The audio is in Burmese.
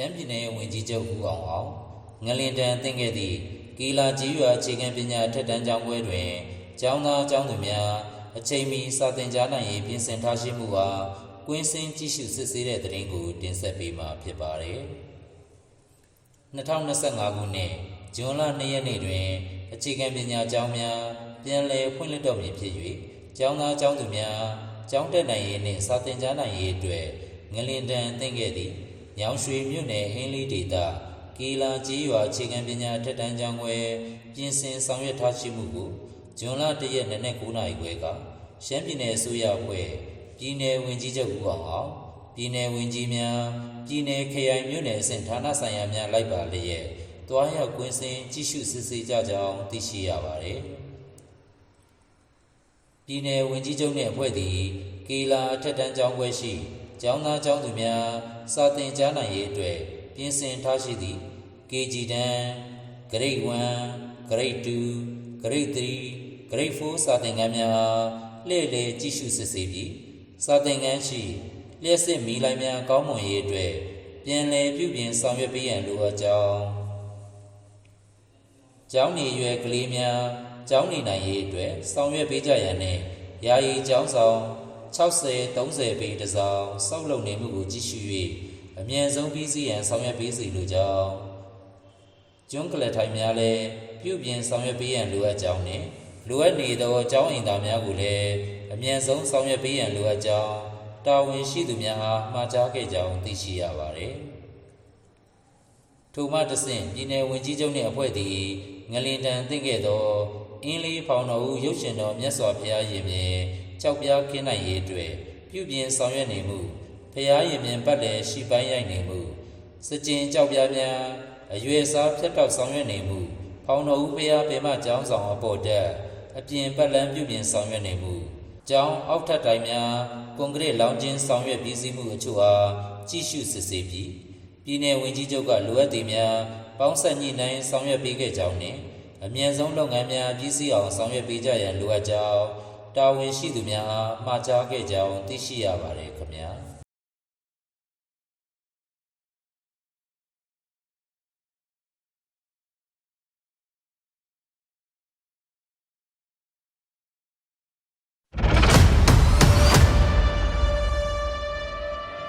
ရှမ်းပြည်နယ်ဝန်ကြီးချုပ်ဦးအောင်အောင်ငလင်တန်သင်ခဲ့သည့်ကီလာကြီးရွာအခြေခံပညာထက်တန်းကျောင်းပွဲတွင်ကျောင်းသားကျောင်းသူများအချိန်မီစာသင်ကြားနိုင်ရေးပြင်ဆင်ထားရှိမှုအားကွင်းစင်းကြည့်ရှုစစ်ဆေးတဲ့သတင်းကိုတင်ဆက်ပေးမှာဖြစ်ပါတယ်။2025ခုနှစ်ဇွန်လ2ရက်နေ့တွင်အခြေခံပညာကျောင်းများပြန်လည်ဖွင့်လှစ်တော့မည်ဖြစ်၍ကျောင်းသားကျောင်းသူများကျောင်းတက်နိုင်ရေးနှင့်စာသင်ကြားနိုင်ရေးအတွက်ငလင်တန်သင်ခဲ့သည့် ညောင်ရွှေမြို့နယ်ဟင်းလေးဒေသကေလာကြီးရွာအခြေခံပညာထက်တန်းကျောင်းွယ်ပြင်ဆင်ဆောင်ရွက်ထားရှိမှုကိုဇွန်လ၁ရက်နေ့နဲ့9နာရီခွဲကရှမ်းပြည်နယ်အစိုးရအဖွဲ့ပြည်နယ်ဝန်ကြီးချုပ်ဦးအောင်အောင်ပြည်နယ်ဝန်ကြီးများပြည်နယ်ခရိုင်မြို့နယ်အဆင့်ဌာနဆိုင်ရာများလိုက်ပါလျက်တွားရောက်ကွင်းစင်ကြည့်ရှုစစ်ဆေးကြကြောင်းသိရှိရပါတယ်။ပြည်နယ်ဝန်ကြီးချုပ်နှင့်အဖွဲ့သည်ကေလာထက်တန်းကျောင်းွယ်ရှိ ကျောင်းသားကျောင်းသူများစာသင်ကြားနိုင်ရေးအတွက်ပြင်ဆင်ထားရှိသည့် KG တန်း Grade 1 Grade 2 Grade 3 Grade 4စာသင်ခန်းများအားလှည့်လည်ကြည့်ရှုစစ်ဆေးပြီးစာသင်ခန်းရှိလျှက်စစ်မီလိုင်းများကောင်းမွန်ရေးအတွက်ပြန်လည်ပြုပြင်ဆောင်ရွက်ပေးရန်လိုအပ်ကြောင်းကျောင်းနေရွယ်ကလေးများကျောင်းနေနိုင်ရေးအတွက်ဆောင်ရွက်ပေးကြရန်နဲ့ယာယီကျောင်းဆောင် 60 30ပေတစ်စောင်စောက်လုပ်နေမှုကိုကြည့်ရှု၍အမြန်ဆုံးပြီးစီးရန်ဆောင်ရွက်ပေးစီလိုကြောင်းကျွန်းကလထိုင်များလည်းပြုပြင်ဆောင်ရွက်ပေးရန်လိုအပ်ကြောင်းနဲ့လိုအပ်နေသောကျောင်းအိမ်သားများကိုလည်းအမြန်ဆုံးဆောင်ရွက်ပေးရန်လိုအပ်ကြောင်းတာဝန်ရှိသူများအားမှာကြားခဲ့ကြောင်းသိရှိရပါသည်ထိုမှတဆင့်ပြည်내ဝင်ကြီးချုပ်နှင့်အဖွဲ့သည်ငလင်တန်သင့်ခဲ့သောအင်းလေးဖောင်တော်ဦးရုပ်ရှင်တော်မြတ်စွာဘုရားရင်မြေ ကြောက်ပြားခင်းနိုင်ရေးအတွက်ပြုပြင်ဆောင်ရွက်နေမှုဘုရားရင်ပြင်ပတ်လည်ရှိပိုင်းရိုက်နေမှုစကြင်ကြောက်ပြားများအရွယ်စားဖြတ်တောက်ဆောင်ရွက်နေမှုဖောင်တော်ဦးဘုရားဗေမကျောင်းဆောင်အပေါ်တက်အပြင်ပတ်လန်းပြုပြင်ဆောင်ရွက်နေမှုကျောင်းအောက်ထပ်တိုင်းများကွန်ကရစ်လောင်ချင်းဆောင်ရွက်ပြီးစီးမှုအချို့အားကြည့်ရှုစစ်ဆေးပြီးပြည်내ဝင်ကြီးချုပ်ကလိုအပ်သည်များပေါင်းဆက်ညှိနှိုင်းဆောင်ရွက်ပေးခဲ့ကြောင်းနှင့်အမြန်ဆုံးလုပ်ငန်းများပြီးစီးအောင်ဆောင်ရွက်ပေးကြရန်လိုအပ်ကြောင်း တာဝန်ရှိသူများအားမှာကြားခဲ့ကြောင်းသိရှိရပါတယ်ခင်ဗျာ